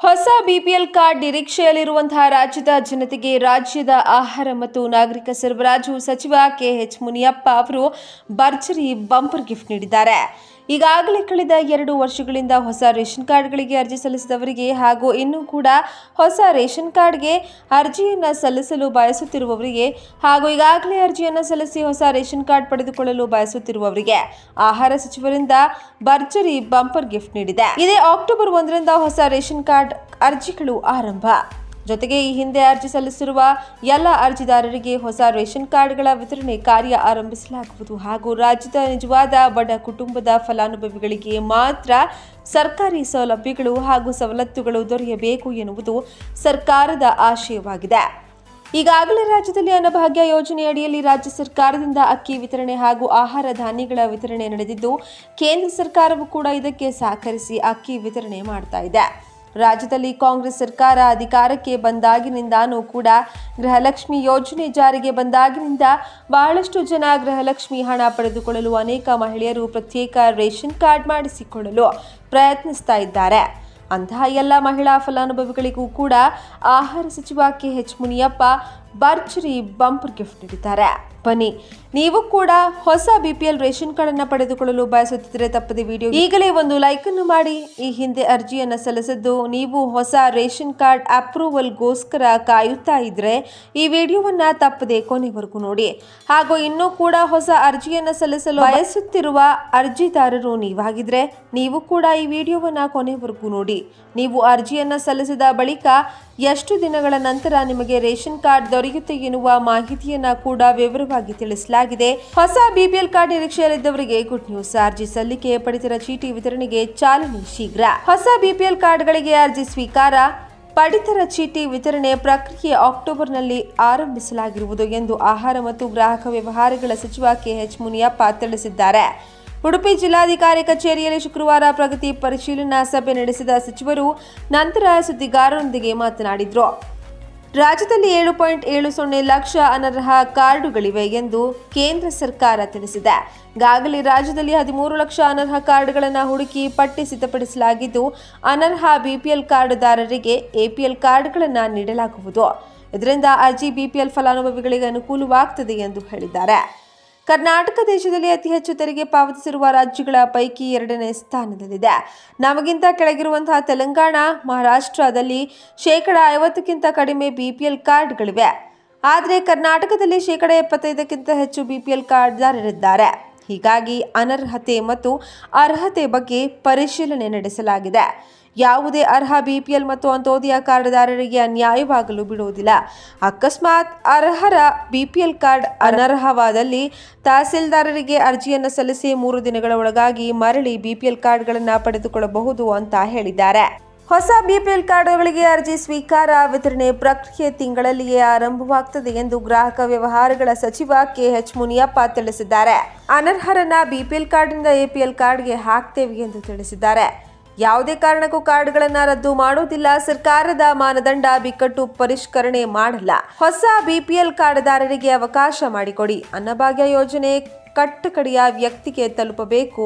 ಹೊಸ BPL card ನಿರೀಕ್ಷೆಯಲ್ಲಿರುವಂತಹ ರಾಜ್ಯದ ಜನತೆಗೆ ರಾಜ್ಯದ ಆಹಾರ ಮತ್ತು ನಾಗರಿಕ ಸರಬರಾಜು ಸಚಿವ ಕೆಎಚ್ ಮುನಿಯಪ್ಪ ಅವರು ಭರ್ಜರಿ ಬಂಪರ್ ಗಿಫ್ಟ್ ನೀಡಿದ್ದಾರೆ. ಈಗಾಗಲೇ ಕಳೆದ ಎರಡು ವರ್ಷಗಳಿಂದ ಹೊಸ ರೇಷನ್ ಕಾರ್ಡ್ಗಳಿಗೆ ಅರ್ಜಿ ಸಲ್ಲಿಸಿದವರಿಗೆ ಹಾಗೂ ಇನ್ನೂ ಕೂಡ ಹೊಸ ರೇಷನ್ ಕಾರ್ಡ್ಗೆ ಅರ್ಜಿಯನ್ನು ಸಲ್ಲಿಸಲು ಬಯಸುತ್ತಿರುವವರಿಗೆ ಹಾಗೂ ಈಗಾಗಲೇ ಅರ್ಜಿಯನ್ನು ಸಲ್ಲಿಸಿ ಹೊಸ ರೇಷನ್ ಕಾರ್ಡ್ ಪಡೆದುಕೊಳ್ಳಲು ಬಯಸುತ್ತಿರುವವರಿಗೆ ಆಹಾರ ಸಚಿವರಿಂದ ಭರ್ಜರಿ ಬಂಪರ್ ಗಿಫ್ಟ್ ನೀಡಿದೆ. ಇದೇ ಅಕ್ಟೋಬರ್ ಒಂದರಿಂದ ಹೊಸ ರೇಷನ್ ಕಾರ್ಡ್ ಅರ್ಜಿಗಳು ಆರಂಭ. ಜೊತೆಗೆ ಈ ಹಿಂದೆ ಅರ್ಜಿ ಸಲ್ಲಿಸಿರುವ ಎಲ್ಲ ಅರ್ಜಿದಾರರಿಗೆ ಹೊಸ ರೇಷನ್ ಕಾರ್ಡ್ಗಳ ವಿತರಣೆ ಕಾರ್ಯ ಆರಂಭಿಸಲಾಗುವುದು ಹಾಗೂ ರಾಜ್ಯದ ನಿಜವಾದ ಬಡ ಕುಟುಂಬದ ಫಲಾನುಭವಿಗಳಿಗೆ ಮಾತ್ರ ಸರ್ಕಾರಿ ಸೌಲಭ್ಯಗಳು ಹಾಗೂ ಸವಲತ್ತುಗಳು ದೊರೆಯಬೇಕು ಎನ್ನುವುದು ಸರ್ಕಾರದ ಆಶಯವಾಗಿದೆ. ಈಗಾಗಲೇ ರಾಜ್ಯದಲ್ಲಿ ಅನ್ನಭಾಗ್ಯ ಯೋಜನೆಯಡಿಯಲ್ಲಿ ರಾಜ್ಯ ಸರ್ಕಾರದಿಂದ ಅಕ್ಕಿ ವಿತರಣೆ ಹಾಗೂ ಆಹಾರ ಧಾನ್ಯಗಳ ವಿತರಣೆ ನಡೆದಿದ್ದು, ಕೇಂದ್ರ ಸರ್ಕಾರವು ಕೂಡ ಇದಕ್ಕೆ ಸಹಕರಿಸಿ ಅಕ್ಕಿ ವಿತರಣೆ ಮಾಡ್ತಾ ಇದೆ. ರಾಜ್ಯದಲ್ಲಿ ಕಾಂಗ್ರೆಸ್ ಸರ್ಕಾರ ಅಧಿಕಾರಕ್ಕೆ ಬಂದಾಗಿನಿಂದಾನೂ ಕೂಡ ಗೃಹಲಕ್ಷ್ಮಿ ಯೋಜನೆ ಜಾರಿಗೆ ಬಂದಾಗಿನಿಂದ ಬಹಳಷ್ಟು ಜನ ಗೃಹಲಕ್ಷ್ಮಿ ಹಣ ಪಡೆದುಕೊಳ್ಳಲು ಅನೇಕ ಮಹಿಳೆಯರು ಪ್ರತ್ಯೇಕ ರೇಷನ್ ಕಾರ್ಡ್ ಮಾಡಿಸಿಕೊಳ್ಳಲು ಪ್ರಯತ್ನಿಸ್ತಾ ಇದ್ದಾರೆ. ಅಂತಹ ಎಲ್ಲ ಮಹಿಳಾ ಫಲಾನುಭವಿಗಳಿಗೂ ಕೂಡ ಆಹಾರ ಸಚಿವ ಕೆ ಎಚ್ ಮುನಿಯಪ್ಪ ಭರ್ಜರಿ ಬಂಪರ್ ಗಿಫ್ಟ್ ನೀಡಿದ್ದಾರೆ. ಬನ್ನಿ, ನೀವು ಕೂಡ ಹೊಸ ಬಿಪಿಎಲ್ ರೇಷನ್ ಕಾರ್ಡ್ ಅನ್ನು ಪಡೆದುಕೊಳ್ಳಲು ಬಯಸುತ್ತಿದ್ದರೆ ತಪ್ಪದೆ ವಿಡಿಯೋ ಈಗಲೇ ಒಂದು ಲೈಕ್ ಅನ್ನು ಮಾಡಿ. ಈ ಹಿಂದೆ ಅರ್ಜಿಯನ್ನು ಸಲ್ಲಿಸಿದ್ದು ನೀವು ಹೊಸ ರೇಷನ್ ಕಾರ್ಡ್ ಅಪ್ರೂವಲ್ಗೋಸ್ಕರ ಕಾಯುತ್ತಾ ಇದ್ರೆ ಈ ವಿಡಿಯೋವನ್ನ ತಪ್ಪದೆ ಕೊನೆವರೆಗೂ ನೋಡಿ. ಹಾಗೂ ಇನ್ನೂ ಕೂಡ ಹೊಸ ಅರ್ಜಿಯನ್ನು ಸಲ್ಲಿಸಲು ಬಯಸುತ್ತಿರುವ ಅರ್ಜಿದಾರರು ನೀವಾಗಿದ್ರೆ ನೀವು ಕೂಡ ಈ ವಿಡಿಯೋವನ್ನ ಕೊನೆವರೆಗೂ ನೋಡಿ. ನೀವು ಅರ್ಜಿಯನ್ನ ಸಲ್ಲಿಸಿದ ಬಳಿಕ ಎಷ್ಟು ದಿನಗಳ ನಂತರ ನಿಮಗೆ ರೇಷನ್ ಕಾರ್ಡ್ ದೊರೆಯುತ್ತೆ ಎನ್ನುವ ಮಾಹಿತಿಯನ್ನ ಕೂಡ ವಿವರವಾಗಿ ತಿಳಿಸಲಾಗಿದೆ. ಹೊಸ ಬಿಪಿಎಲ್ ಕಾರ್ಡ್ ನಿರೀಕ್ಷೆಯಲ್ಲಿದ್ದವರಿಗೆ ಗುಡ್ ನ್ಯೂಸ್ ಅರ್ಜಿ ಸಲ್ಲಿಕೆ ಪಡಿತರ ಚೀಟಿ ವಿತರಣೆಗೆ ಚಾಲನೆ ಶೀಘ್ರ. ಹೊಸ ಬಿಪಿಎಲ್ ಕಾರ್ಡ್ಗಳಿಗೆ ಅರ್ಜಿ ಸ್ವೀಕಾರ. ಪಡಿತರ ಚೀಟಿ ವಿತರಣೆ ಪ್ರಕ್ರಿಯೆ ಅಕ್ಟೋಬರ್ನಲ್ಲಿ ಆರಂಭಿಸಲಾಗಿರುವುದು ಎಂದು ಆಹಾರ ಮತ್ತು ಗ್ರಾಹಕ ವ್ಯವಹಾರಗಳ ಸಚಿವ ಕೆಎಚ್ ಮುನಿಯಪ್ಪ ತಿಳಿಸಿದ್ದಾರೆ. ಉಡುಪಿ ಜಿಲ್ಲಾಧಿಕಾರಿ ಕಚೇರಿಯಲ್ಲಿ ಶುಕ್ರವಾರ ಪ್ರಗತಿ ಪರಿಶೀಲನಾ ಸಭೆ ನಡೆಸಿದ ಸಚಿವರು ನಂತರ ಸುದ್ದಿಗಾರರೊಂದಿಗೆ ಮಾತನಾಡಿದರು. ರಾಜ್ಯದಲ್ಲಿ ಏಳು ಪಾಯಿಂಟ್ ಏಳು ಸೊನ್ನೆ ಲಕ್ಷ ಅನರ್ಹ ಕಾರ್ಡುಗಳಿವೆ ಎಂದು ಕೇಂದ್ರ ಸರ್ಕಾರ ತಿಳಿಸಿದೆ. ಈಗಾಗಲೇ ರಾಜ್ಯದಲ್ಲಿ ಹದಿಮೂರು ಲಕ್ಷ ಅನರ್ಹ ಕಾರ್ಡ್ಗಳನ್ನು ಹುಡುಕಿ ಪಟ್ಟಿ ಸಿದ್ಧಪಡಿಸಲಾಗಿದ್ದು, ಅನರ್ಹ ಬಿಪಿಎಲ್ ಕಾರ್ಡ್ದಾರರಿಗೆ ಎಪಿಎಲ್ ಕಾರ್ಡ್ಗಳನ್ನು ನೀಡಲಾಗುವುದು. ಇದರಿಂದ ಅರ್ಜಿ ಬಿಪಿಎಲ್ ಫಲಾನುಭವಿಗಳಿಗೆ ಅನುಕೂಲವಾಗುತ್ತದೆ ಎಂದು ಹೇಳಿದ್ದಾರೆ. ಕರ್ನಾಟಕ ದೇಶದಲ್ಲಿ ಅತಿ ಹೆಚ್ಚು ತೆರಿಗೆ ಪಾವತಿಸಿರುವ ರಾಜ್ಯಗಳ ಪೈಕಿ ಎರಡನೇ ಸ್ಥಾನದಲ್ಲಿದೆ. ನಮಗಿಂತ ಕೆಳಗಿರುವಂತಹ ತೆಲಂಗಾಣ, ಮಹಾರಾಷ್ಟ್ರದಲ್ಲಿ ಶೇಕಡ ಐವತ್ತಕ್ಕಿಂತ ಕಡಿಮೆ ಬಿಪಿಎಲ್ ಕಾರ್ಡ್ಗಳಿವೆ. ಆದರೆ ಕರ್ನಾಟಕದಲ್ಲಿ ಶೇಕಡ ಎಪ್ಪತ್ತೈದಕ್ಕಿಂತ ಹೆಚ್ಚು ಬಿಪಿಎಲ್ ಕಾರ್ಡ್ದಾರರಿದ್ದಾರೆ. ಹೀಗಾಗಿ ಅನರ್ಹತೆ ಮತ್ತು ಅರ್ಹತೆ ಬಗ್ಗೆ ಪರಿಶೀಲನೆ ನಡೆಸಲಾಗಿದೆ. ಯಾವುದೇ ಅರ್ಹ ಬಿಪಿಎಲ್ ಮತ್ತು ಅಂತೋದಯ ಕಾರ್ಡ್ದಾರರಿಗೆ ಅನ್ಯಾಯವಾಗಲು ಬಿಡುವುದಿಲ್ಲ. ಅಕಸ್ಮಾತ್ ಅರ್ಹರ ಬಿಪಿಎಲ್ ಕಾರ್ಡ್ ಅನರ್ಹವಾದಲ್ಲಿ ತಹಸೀಲ್ದಾರರಿಗೆ ಅರ್ಜಿಯನ್ನು ಸಲ್ಲಿಸಿ ಮೂರು ದಿನಗಳ ಒಳಗಾಗಿ ಮರಳಿ ಬಿಪಿಎಲ್ ಕಾರ್ಡ್ಗಳನ್ನು ಪಡೆದುಕೊಳ್ಳಬಹುದು ಅಂತ ಹೇಳಿದ್ದಾರೆ. ಹೊಸ ಬಿಪಿಎಲ್ ಕಾರ್ಡ್ಗಳಿಗೆ ಅರ್ಜಿ ಸ್ವೀಕಾರ, ವಿತರಣೆ ಪ್ರಕ್ರಿಯೆ ತಿಂಗಳಲ್ಲಿಯೇ ಆರಂಭವಾಗುತ್ತದೆ ಎಂದು ಗ್ರಾಹಕ ವ್ಯವಹಾರಗಳ ಸಚಿವ ಕೆಎಚ್ ಮುನಿಯಪ್ಪ ತಿಳಿಸಿದ್ದಾರೆ. ಅನರ್ಹರನ್ನ ಬಿಪಿಎಲ್ ಕಾರ್ಡ್ನಿಂದ ಎಪಿಎಲ್ ಕಾರ್ಡ್ಗೆ ಹಾಕ್ತೇವೆ ಎಂದು ತಿಳಿಸಿದ್ದಾರೆ. ಯಾವುದೇ ಕಾರಣಕ್ಕೂ ಕಾರ್ಡ್ಗಳನ್ನು ರದ್ದು ಮಾಡುವುದಿಲ್ಲ ಸರ್ಕಾರದ ಮಾನದಂಡ ಬಿಕ್ಕಟ್ಟು ಪರಿಷ್ಕರಣೆ ಮಾಡಲ್ಲ. ಹೊಸ ಬಿಪಿಎಲ್ ಕಾರ್ಡ್ದಾರರಿಗೆ ಅವಕಾಶ ಮಾಡಿಕೊಡಿ ಅನ್ನಭಾಗ್ಯ ಯೋಜನೆ ಕಟ್ಟಕಡೆಯ ವ್ಯಕ್ತಿಗೆ ತಲುಪಬೇಕು.